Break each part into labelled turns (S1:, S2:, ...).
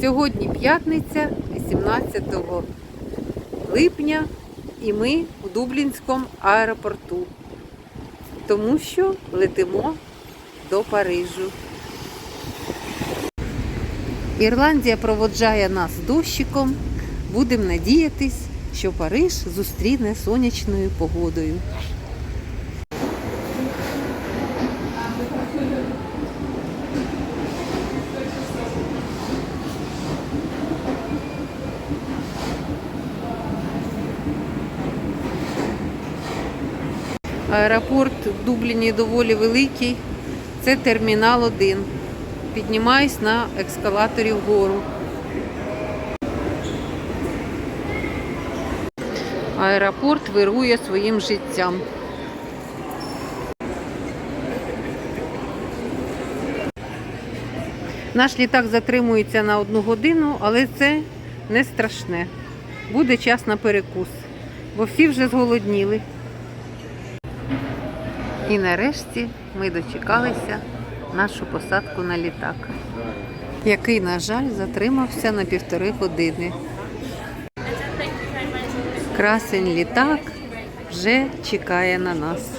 S1: Сьогодні п'ятниця, 18 липня, і ми у Дублінському аеропорту, тому що летимо до Парижу. Ірландія проводжає нас дощиком. Будемо надіятись, що Париж зустріне сонячною погодою. Аеропорт в Дубліні доволі великий. Це термінал 1. Піднімаюсь на ескалаторі вгору. Аеропорт вирує своїм життям. Наш літак затримується на одну годину, але це не страшне. Буде час на перекус, бо всі вже зголодніли. І нарешті ми дочекалися нашу посадку на літак, який, на жаль, затримався на півтори години. Красень літак вже чекає на нас.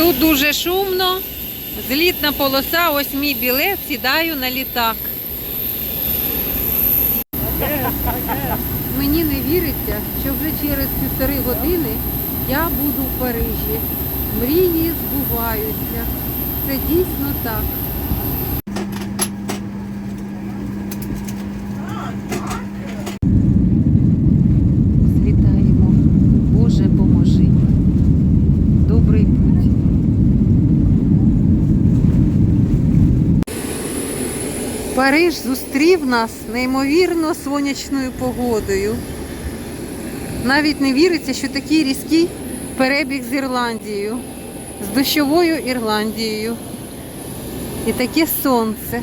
S1: Тут дуже шумно. Злітна полоса, ось мій білет, сідаю на літак. Мені не віриться, що вже через півтори години я буду в Парижі. Мрії збуваються. Це дійсно так. Париж зустрів нас неймовірно сонячною погодою. Навіть не віриться, що такий різкий перебіг з Ірландією, з дощовою Ірландією. І таке сонце,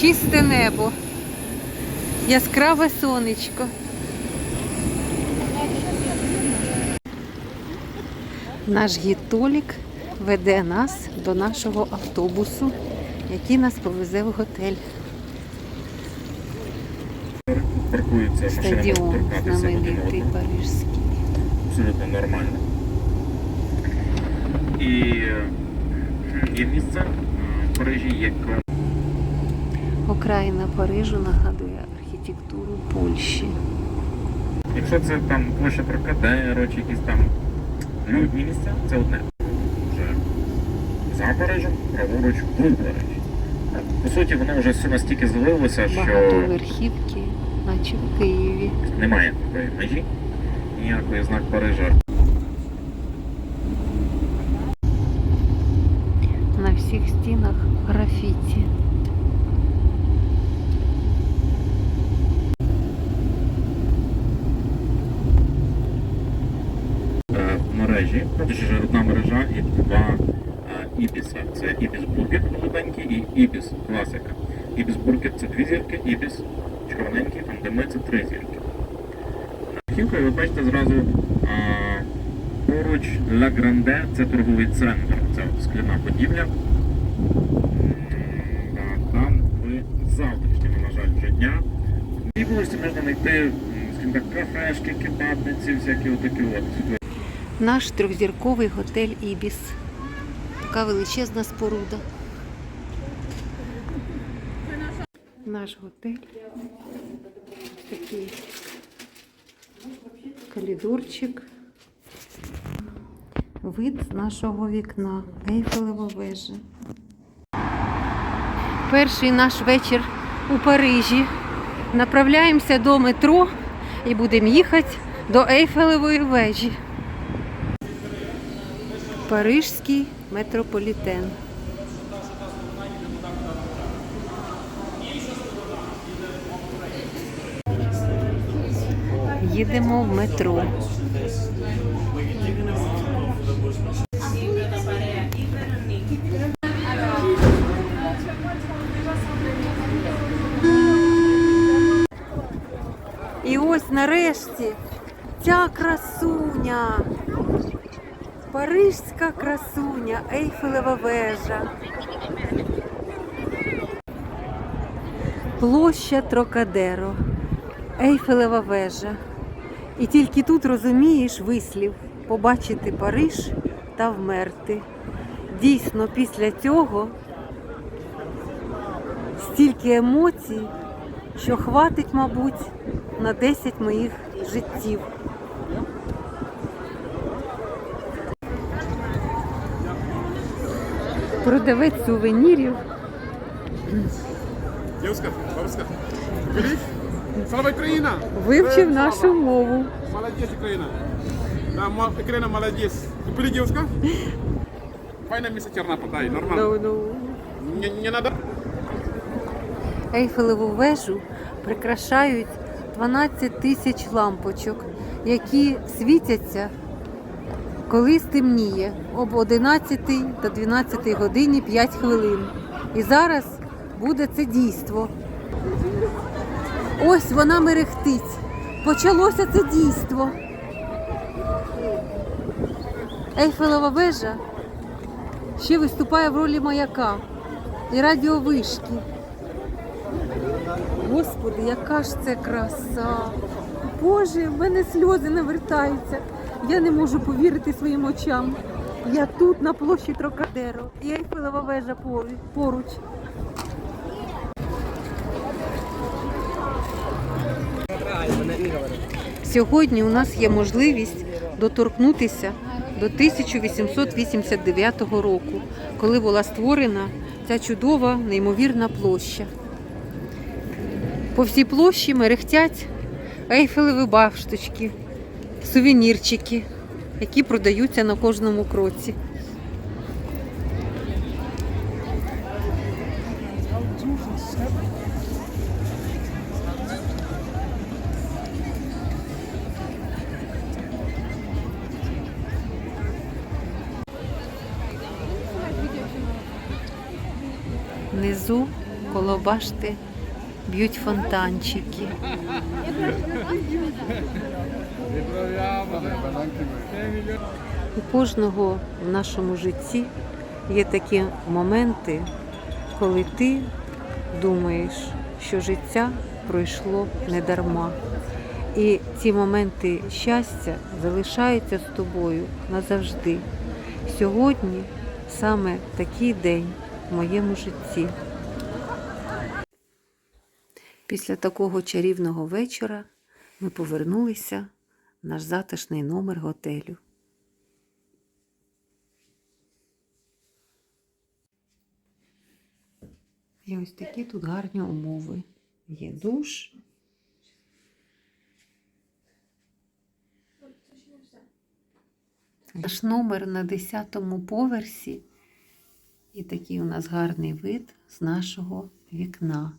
S1: чисте небо, яскраве сонечко. Наш гід Толік веде нас до нашого автобусу, який нас повезе в готель.
S2: паркуються машинами
S1: Стадіон знаменитий парижський.
S2: Абсолютно нормально. І є місце в Парижі, яке
S1: Окраїна Парижу нагадує архітектуру Польщі.
S2: Якщо це там площа Трокадеро чи якісь там людні місця, це одне. Вже за Парижем, праворуч в Парижі. По суті, воно вже все настільки злилося, що
S1: Багатоверхівки, наче в Києві.
S2: немає такої межі, ніякої знак Парижа.
S1: На всіх стінах графіті.
S2: Е, мережі. Точніше, одна мережа і два ібіса. Це ібіс бургер голубенький і ібіс класика. Ібіс бургер це дві зірки, ібіс чорненький, андеме це три зірки. Кілька, ви бачите зразу е, поруч Ла Гранде це торговий центр. Це скляна будівля. Там ви завтрашнього, на жаль, вже дня. І вулиці можна знайти, скажімо так, кафешки, кебабниці, всякі отакі от.
S1: Наш трьохзірковий готель Ібіс. Така величезна споруда. Наш готель. Такий коридорчик. Вид з нашого вікна. Ейфелева вежа. Перший наш вечір у Парижі. Направляємося до метро і будемо їхати до Ейфелевої вежі. Парижський метрополітен. Їдемо в метро. І ось нарешті ця красуня. Парижська красуня, Ейфелева вежа. Площа Трокадеро, Ейфелева вежа. І тільки тут розумієш вислів побачити Париж та вмерти. Дійсно, після цього стільки емоцій, що хватить, мабуть, на 10 моїх життів. Продавець сувенірів
S3: Девушка, бабушка. Говоришь? Слава Украина!
S1: вивчив нашу мову.
S3: Молодец, Украина. Да, мо- Украина молодец. Ты? Файна мисс черна подай, нормально. Не, не надо?
S1: Ейфелеву вежу прикрашають 12 тисяч лампочок, які світяться, коли стемніє об 11 та 12 годині 5 хвилин. І зараз буде це дійство. Ось вона мерехтить. Почалося це дійство. Ейфелева вежа ще виступає в ролі маяка і радіовишки. Господи, яка ж це краса! Боже, в мене сльози навертаються. Я не можу повірити своїм очам. Я тут на площі Трокадеро. І Ейфелева вежа поруч. Сьогодні у нас є можливість доторкнутися до 1889 року, коли була створена ця чудова неймовірна площа. По всій площі мерехтять ейфелеві башточки, сувенірчики, які продаються на кожному кроці. Внизу коло башти б'ють фонтанчики. У кожного в нашому житті є такі моменти, коли ти думаєш, що життя пройшло недарма. І ці моменти щастя залишаються з тобою назавжди. Сьогодні саме такий день в моєму житті. Після такого чарівного вечора ми повернулися в наш затишний номер готелю. І ось такі тут гарні умови. Є душ. Наш номер на 10-му поверсі. І такий у нас гарний вид з нашого вікна.